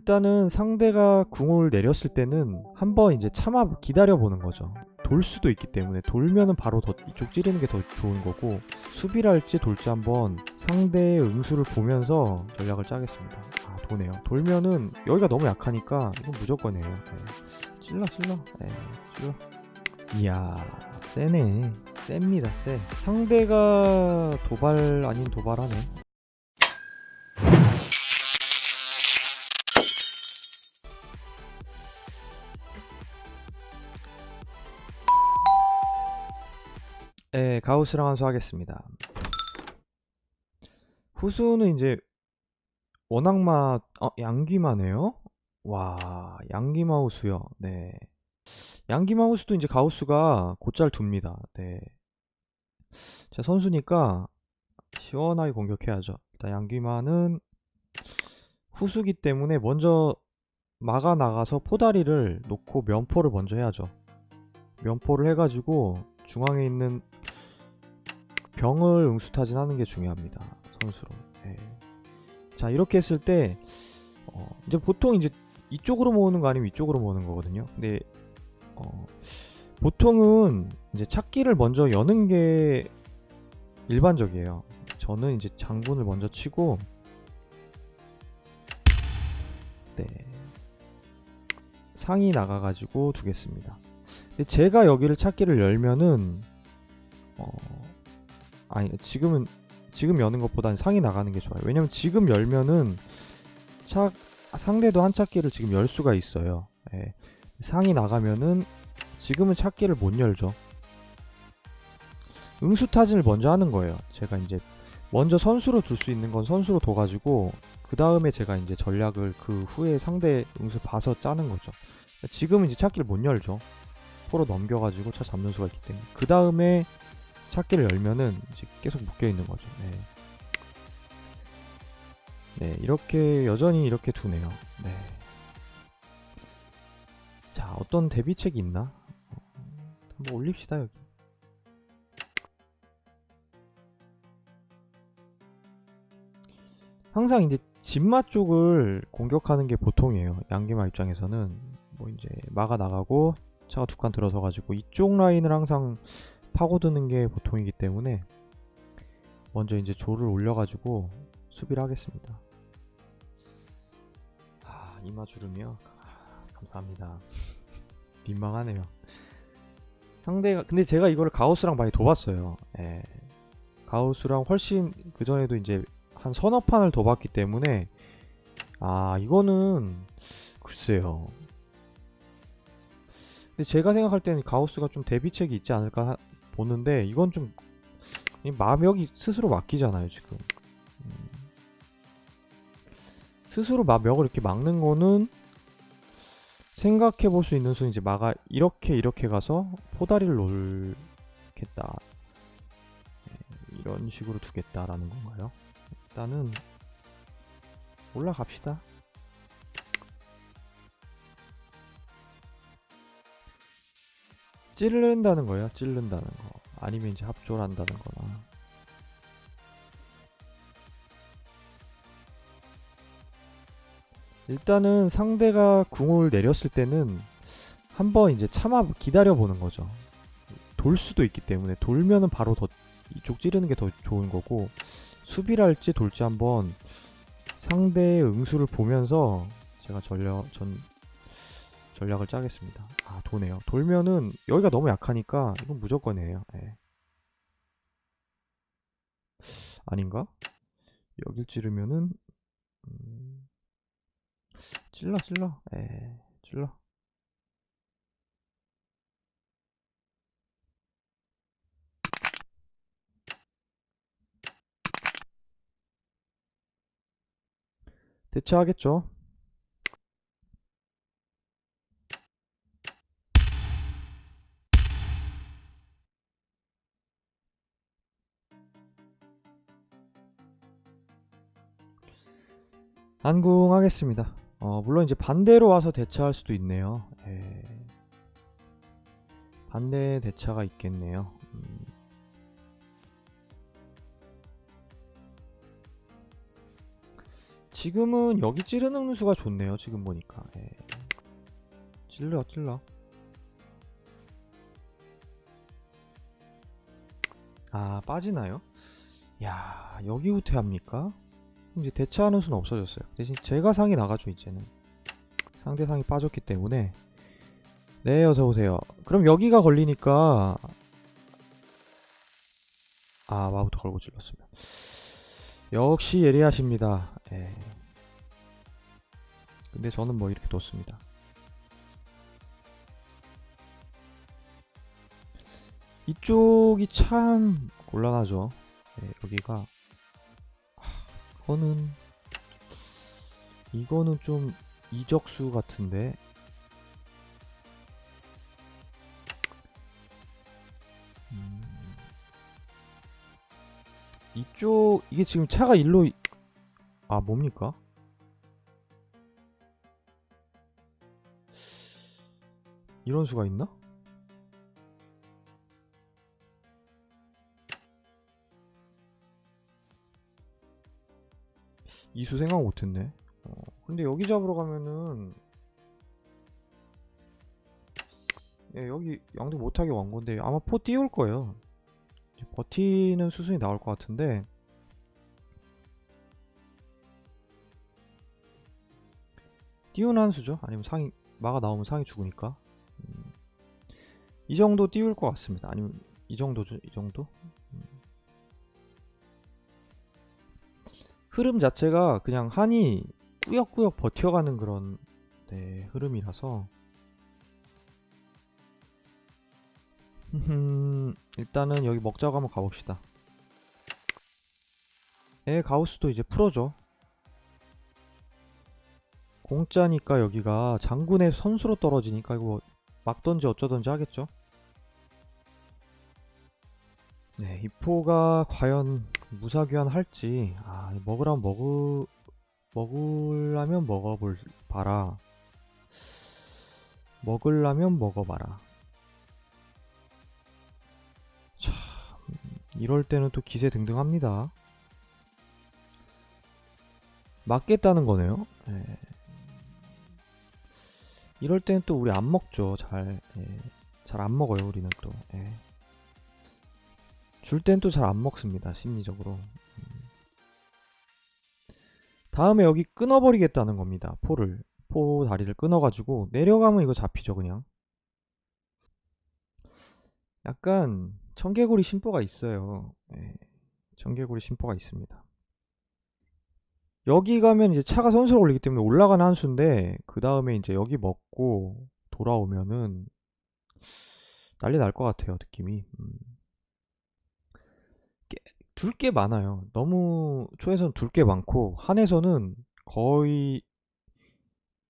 일단은 상대가 궁을 내렸을 때는 한번 이제 참아 기다려 보는 거죠. 돌 수도 있기 때문에 돌면은 바로 더 이쪽 찌르는 게 더 좋은 거고 수비를 할지 돌지 한번 상대의 응수를 보면서 전략을 짜겠습니다. 아 도네요. 돌면은 여기가 너무 약하니까 이건 무조건 해요. 네. 찔러 찔러. 네, 찔러. 이야 세네. 셉니다 세. 상대가 도발 아닌 도발하네. 네, 가우스랑 한수 하겠습니다. 후수는 이제 워낙마 어, 양기마네요. 와, 양기마우스요. 네. 양기마우스도 이제 가우스가 곧잘 둡니다. 네. 제 선수니까 시원하게 공격해야죠. 일단 양기마는 후수기 때문에 먼저 막아 나가서 포다리를 놓고 면포를 먼저 해야죠. 면포를 해가지고 중앙에 있는 병을 응수타진하는 게 중요합니다. 선수로. 예. 자 이렇게 했을 때 어, 이제 보통 이제 이쪽으로 모으는 거 아니면 이쪽으로 모으는 거거든요. 근데 어, 보통은 이제 찾기를 먼저 여는 게 일반적이에요. 저는 이제 장군을 먼저 치고 네 상이 나가가지고 두겠습니다. 제가 여기를 찾기를 열면은 어 아니 지금은 지금 여는 것보다는 상이 나가는 게 좋아요. 왜냐면 지금 열면은 차 상대도 한 찾기를 지금 열 수가 있어요. 예. 상이 나가면은 지금은 찾기를 못 열죠. 응수 타진을 먼저 하는 거예요. 제가 이제 먼저 선수로 둘 수 있는 건 선수로 둬가지고 그 다음에 제가 이제 전략을 그 후에 상대 응수 봐서 짜는 거죠. 지금은 이제 찾기를 못 열죠. 포로 넘겨가지고 차 잡는 수가 있기 때문에 그 다음에 찾기를 열면은 이제 계속 묶여 있는 거죠. 네. 네, 이렇게 여전히 이렇게 두네요. 네. 자, 어떤 대비책이 있나? 어, 한번 올립시다 여기. 항상 이제 진마 쪽을 공격하는 게 보통이에요. 양기마 입장에서는 뭐 이제 막아 나가고 차가 두 칸 들어서 가지고 이쪽 라인을 항상 파고드는 게 보통이기 때문에 먼저 이제 조를 올려가지고 수비를 하겠습니다. 아 이마 주름이요. 아, 감사합니다. 민망하네요. 상대가 근데 제가 이거를 가우스랑 많이 도봤어요. 예. 가우스랑 훨씬 그 전에도 이제 한 서너 판을 더 봤기 때문에 아 이거는 글쎄요. 근데 제가 생각할 때는 가우스가 좀 대비책이 있지 않을까 하- 보는데 이건 좀이 마벽이 스스로 막히잖아요 지금. 음. 스스로 마벽을 이렇게 막는 거는 생각해 볼 수 있는 수는 이제 마가 이렇게 이렇게 가서 포다리를 놓겠다. 네, 이런 식으로 두겠다라는 건가요? 일단은 올라갑시다. 찌른다는 거예요. 찌른다는 거. 아니면 이제 합조를 한다는 거나. 일단은 상대가 궁을 내렸을 때는 한번 이제 참아 기다려 보는 거죠. 돌 수도 있기 때문에 돌면은 바로 더 이쪽 찌르는 게 더 좋은 거고 수비를 할지 돌지 한번 상대의 응수를 보면서 제가 전략 전 전략을 짜겠습니다. 아 도네요. 돌면은 여기가 너무 약하니까 이건 무조건 해요. 예. 아닌가? 여길 찌르면은 음, 찔러 찔러. 예. 찔러. 대처하겠죠. 안궁하겠습니다. 어, 물론 이제 반대로 와서 대처할 수도 있네요. 예. 반대 대처가 있겠네요. 음. 지금은 여기 찌르는 수가 좋네요. 지금 보니까. 예. 찔러 찔러. 아 빠지나요? 야 여기 후퇴합니까? 이제 대처하는 수는 없어졌어요. 대신 제가 상이 나가죠 이제는. 상대 상이 빠졌기 때문에. 네 어서 오세요. 그럼 여기가 걸리니까 아 마부터 걸고 찔렀습니다. 역시 예리하십니다. 예. 근데 저는 뭐 이렇게 뒀습니다. 이쪽이 참 곤란하죠. 예, 여기가 하, 이거는 이거는 좀 이적수 같은데 음, 이쪽 이게 지금 차가 일로 이- 아 뭡니까? 이런 수가 있나? 이수 생각 못했네. 어, 근데 여기 잡으러 가면은 예, 여기 양도 못하게 완 건데 아마 포 띄울 거예요. 버티는 수순이 나올 것 같은데 띄우는 한 수죠? 아니면 상이 마가 나오면 상이 죽으니까 음, 이 정도 띄울 것 같습니다. 아니면 이 정도죠? 이 정도? 흐름 자체가 그냥 한이 꾸역꾸역 버텨가는 그런 네, 흐름이라서 흠, 일단은 여기 먹자고 한번 가봅시다. 에 가우스도 이제 풀어줘. 공짜니까 여기가 장군의 선수로 떨어지니까 이거 막던지 어쩌던지 하겠죠. 네, 이포가 과연 무사귀환 할지 아 먹으라면 먹으 먹으려면 먹어볼 봐라. 먹으려면 먹어봐라. 참 이럴 때는 또 기세 등등합니다. 맞겠다는 거네요. 예. 이럴 때는 또 우리 안 먹죠. 잘. 잘안 먹어요. 우리는 또. 예. 줄 땐 또 잘 안 먹습니다. 심리적으로. 음. 다음에 여기 끊어버리겠다는 겁니다. 포를. 포 다리를 끊어가지고 내려가면 이거 잡히죠. 그냥. 약간 청개구리 심보가 있어요. 예. 청개구리 심보가 있습니다. 여기 가면 이제 차가 선수로 올리기 때문에 올라가는 한 수인데 그 다음에 이제 여기 먹고 돌아오면은 난리 날 것 같아요 느낌이 음. 둘 게 많아요 너무 초에서는 둘 게 많고 한에서는 거의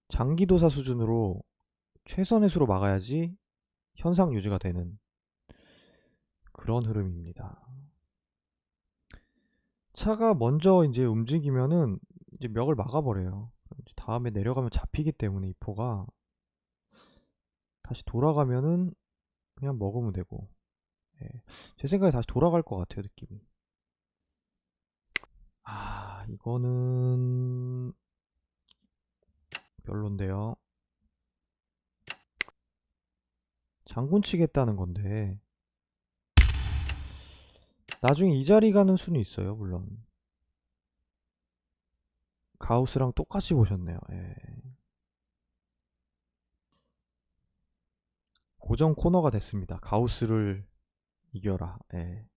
장기도사 수준으로 최선의 수로 막아야지 현상 유지가 되는 그런 흐름입니다 차가 먼저 이제 움직이면은 이제 멱을 막아버려요. 다음에 내려가면 잡히기 때문에 이 포가 다시 돌아가면은 그냥 먹으면 되고 예. 제 생각에 다시 돌아갈 것 같아요 느낌이. 아 이거는 별론데요. 장군 치겠다는 건데 나중에 이 자리 가는 수는 있어요, 물론. 가우스랑 똑같이 보셨네요. 예. 고정 코너가 됐습니다. 가우스를 이겨라. 예.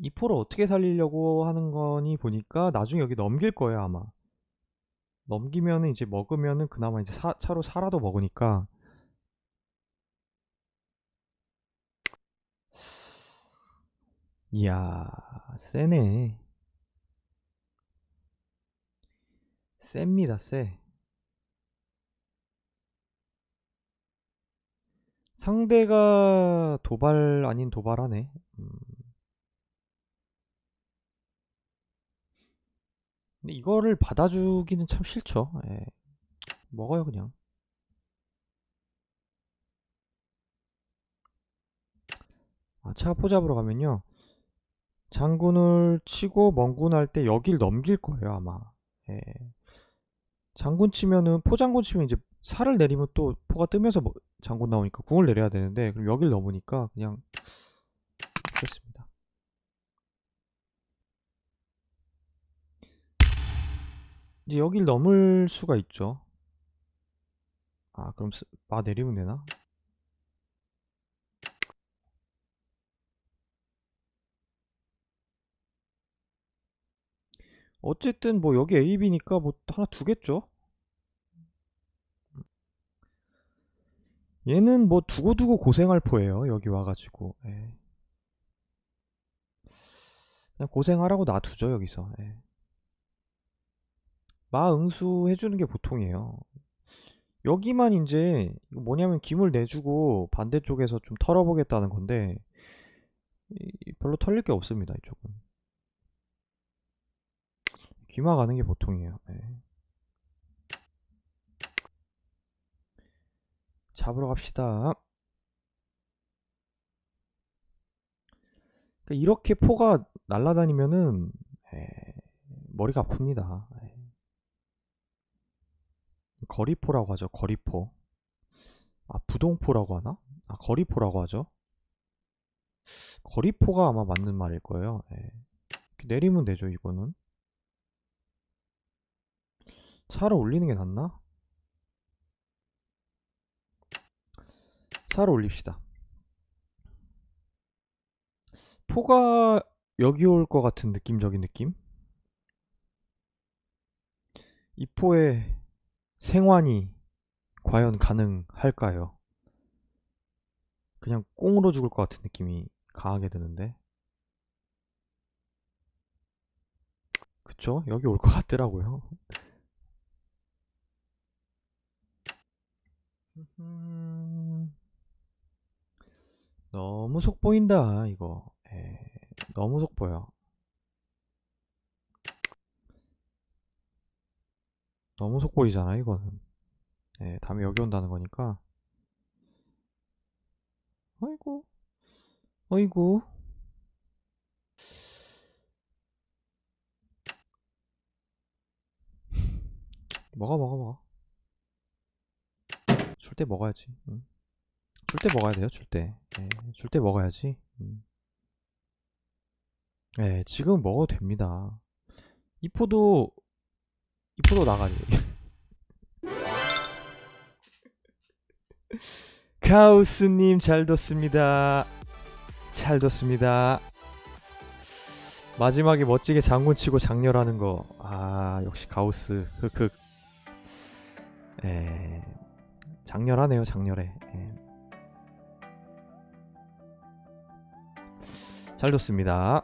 이 포를 어떻게 살리려고 하는 거니 보니까 나중에 여기 넘길 거예요, 아마. 넘기면은 이제 먹으면은 그나마 이제 사, 차로 살아도 먹으니까 이야, 세네. 셉니다, 세. 상대가 도발 아닌 도발하네. 음. 근데 이거를 받아주기는 참 싫죠. 예. 먹어요, 그냥. 아, 차 포 잡으러 가면요. 장군을 치고 멍군 할 때 여길 넘길 거예요 아마. 예. 장군 치면은 포장군 치면 이제 살을 내리면 또 포가 뜨면서 뭐- 장군 나오니까 궁을 내려야 되는데 그럼 여길 넘으니까 그냥 하겠습니다. 이제 여길 넘을 수가 있죠. 아 그럼 스- 마 내리면 되나? 어쨌든 뭐 여기 AB니까 뭐 하나 두겠죠? 얘는 뭐 두고두고 고생할 포예요. 여기 와가지고. 예. 그냥 고생하라고 놔두죠, 여기서. 예. 마응수 해주는 게 보통이에요. 여기만 이제 뭐냐면 김을 내주고 반대쪽에서 좀 털어보겠다는 건데 이- 별로 털릴 게 없습니다, 이쪽은. 귀마 가는 게 보통이에요. 예. 잡으러 갑시다. 그러니까 이렇게 포가 날아다니면은 에, 머리가 아픕니다. 에. 거리포라고 하죠. 거리포. 아 부동포라고 하나? 아 거리포라고 하죠. 거리포가 아마 맞는 말일 거예요. 에. 이렇게 내리면 되죠. 이거는. 살을 올리는 게 낫나? 살을 올립시다. 포가 여기 올 것 같은 느낌적인 느낌? 이 포의 생환이 과연 가능할까요? 그냥 꽁으로 죽을 것 같은 느낌이 강하게 드는데. 그쵸? 여기 올 것 같더라고요. 음, 너무 속 보인다, 이거. 에, 너무 속 보여. 너무 속 보이잖아, 이거는. 예, 다음에 여기 온다는 거니까. 어이구, 어이구. 먹어, 먹어, 먹어. 줄 때 먹어야지. 응. 줄때 먹어야 돼요, 줄 때. 예, 줄때 먹어야지. 음. 예, 지금 먹어도 됩니다. 이 포도, 이 포도 나가리. 카우스님 잘 뒀습니다. 잘 뒀습니다. 마지막에 멋지게 장군 치고 장렬하는 거. 아, 역시 가우스. 흑흑. 에, 장렬하네요, 장렬해. 예. 잘 뒀습니다.